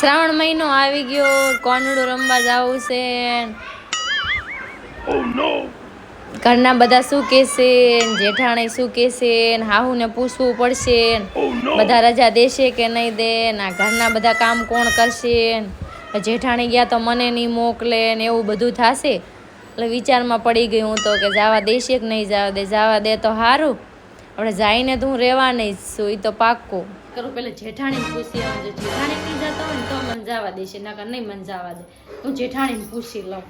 શ્રાવણ મહિનો આવી ગયો કોનડું રમવા જવું છે. ઘરના બધા શું કહેશે જેઠાણે શું કહેશે ને હાહુને પૂછવું પડશે બધા રજા દેશે કે નહીં દે ના ઘરના બધા કામ કોણ કરશે જેઠાણી ગયા તો મને નહીં મોકલે ને એવું બધું થશે. એટલે વિચારમાં પડી ગઈ હું તો કે જવા દેશે કે નહીં જવા દે જવા દે તો સારું આપણે જઈને તો હું રહેવા નહીં છું એ તો પાક્કું. કરું પેલા જેઠાણી પૂછી આવું જો જેઠાણી નહીં જતો હોય ને તો મંજાવા જવા દેશે નકર નહીં મંજાવા દે. હું જેઠાણી પૂછી લઉં.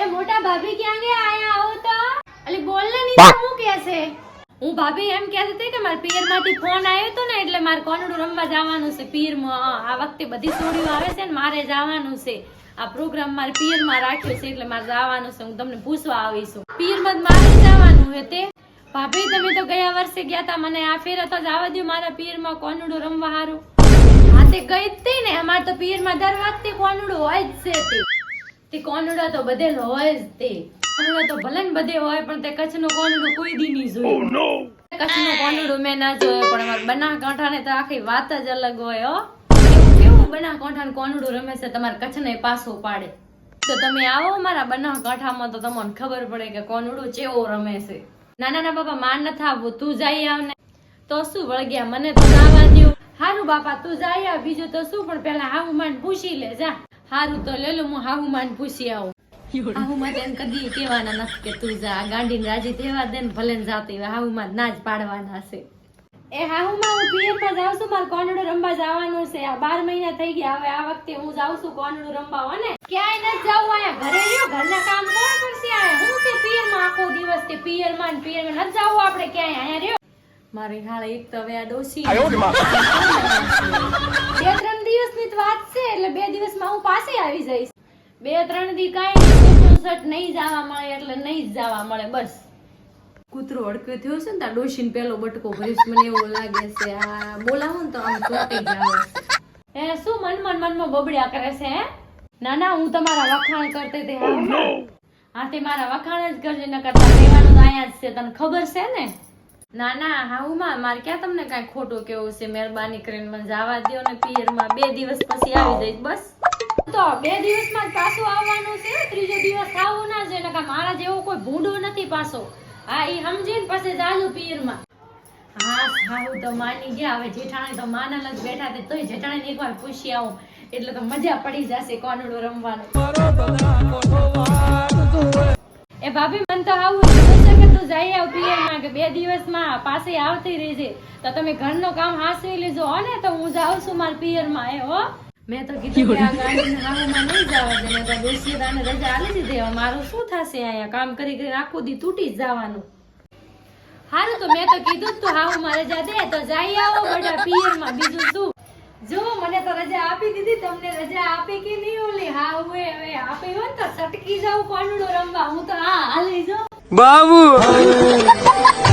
એ મોટા ભાભી ક્યાં ગયા આયા આવો તો? અલી બોલ ને નહીં તો હું કેસે હું ભાભી એમ કહેતી હતી કે મારા પિયરમાંથી ફોન આવ્યો હતો ને એટલે મારે કોનડું રમવા જવાનું છે પિયરમાં. આ વખતે બધી સોડીઓ આવે છે ને મારે જવાનું છે. આ પ્રોગ્રામ મારે પિયરમાં રાખ્યો છે એટલે મારે જવાનું છે. હું તમને પૂછવા આવીશું. પીરમાં જ મારે જવાનું છે તે. ભાભી તમે તો ગયા વર્ષે ગયા તા મને આ ફેર તો જવા દો મારા પિયરમાં કોનડું રમવા હારું. હા તે ગઈ જ ને અમારે તો પિયરમાં દર વખતે કોનડું હોય જ છે તે. તે કોનડા તો બધે હોય જ તે. કોનડા તો ભલે બધે હોય પણ તે કચ્છનો કોનડું કોઈ દી નહીં જોયું. કચ્છનો કોનડું મેં ના જોયો પણ અમારા કાંઠા ને તો આખી વાત જ અલગ હોય હો. કેવું બના કાંઠા ને કોનડું રમે છે? તમારે કચ્છને પાછો પાડે. તો તમે આવો મારા બના કાંઠામાં તો તમને ખબર પડે કે કોનડું ચેવો રમે છે. ના ના ના બાપા માર નથી આવવું તું જઈ આવ ને. તો શું વળગ્યા મને તો આવવા દઉં હારું બાપા તું જઈ આવ. બીજું તો શું પણ પેલા હાહુ માન પૂછી લે જા. હારું તો લેલું હું હાહુ માન પૂછી આવું. માં કદી કહેવાના નથી કે તું જા. ગાંડીને રાજી થવા દે ને ભલે જાતી હાહુ ના જ પાડવાના છે. એ હાહુ હું પિયર જાઉં છું મારે કોનડો રમવા જવાનું છે. આ બાર મહિના થઈ ગયા હવે આ વખતે હું જાઉં છું કોનડો રમવા ને. ક્યાંય નથી જવું અહીંયા આખો દિવસ તે પિયરમાં ને પિયરમાં નથી જવું આપણે ક્યાંય? અહીંયા રહ્યો. મારી હાલ એક તો હવે આ ડોસી બે ત્રણ દિવસની જ વાત છે એટલે બે દિવસમાં હું પાસે આવી જઈશ. બે ત્રણ દી કાંઈ સટ નહીં જવા મળે એટલે નહીં જવા મળે બસ. કૂતરો અડક્યો થયો છે ને તાર ડોશીને પેલો બટકો ભરીશ મને એવું લાગે છે. આ બોલાવો ને તો આમ ચોંટી જાવ એ શું મન મન મનમાં બબડ્યા કરે છે હે? ના ના હું તમારા વખાણ કરતી હતી હા તે મારા વખાણ જ કરજે ન કરતા રહેવાનું તો અહીંયા જ છે. તને ખબર છે ને? ના ના હાઉમાં મારે ક્યાં તમને કાંઈ ખોટું કેવું છે? મહેરબાની કરીને મને જવા દો ને પિયરમાં બે દિવસ પછી આવી જઈશ બસ. તો બે દિવસમાં પાછું આવવાનું છે ત્રીજો દિવસ આવું ના છે નકર મારા જેવો કોઈ ભૂંડો નથી પાછો. હા એ સમજીને પછી જાજુ પિયરમાં. હા હાઉ તો પાસે આવતી રહેજે તો તમે ઘરનું કામ હાસવી લેજો હો ને, તો હું જાઉં છું મારા પિયરમાં, એ હો. મેં તો કીધું જવા દે મેં રજા આલી દીધી. મારું શું થશે અહીંયા? કામ કરી કરી આખું દી તૂટી જવાનું. હારું તો મેં તો કીધું તો હા મારે રજા દે, તો જઈ આવો બધા પિયરમાં. બીજું શું? જો, મને તો રજા આપી દીધી, તમને રજા આપી કે નહીં ઓલી? હા હવે હવે આપી હોય ને તો સટકી જાવ કોનડો રમવા. હું તો, હા, હાલી જો. બાબુ!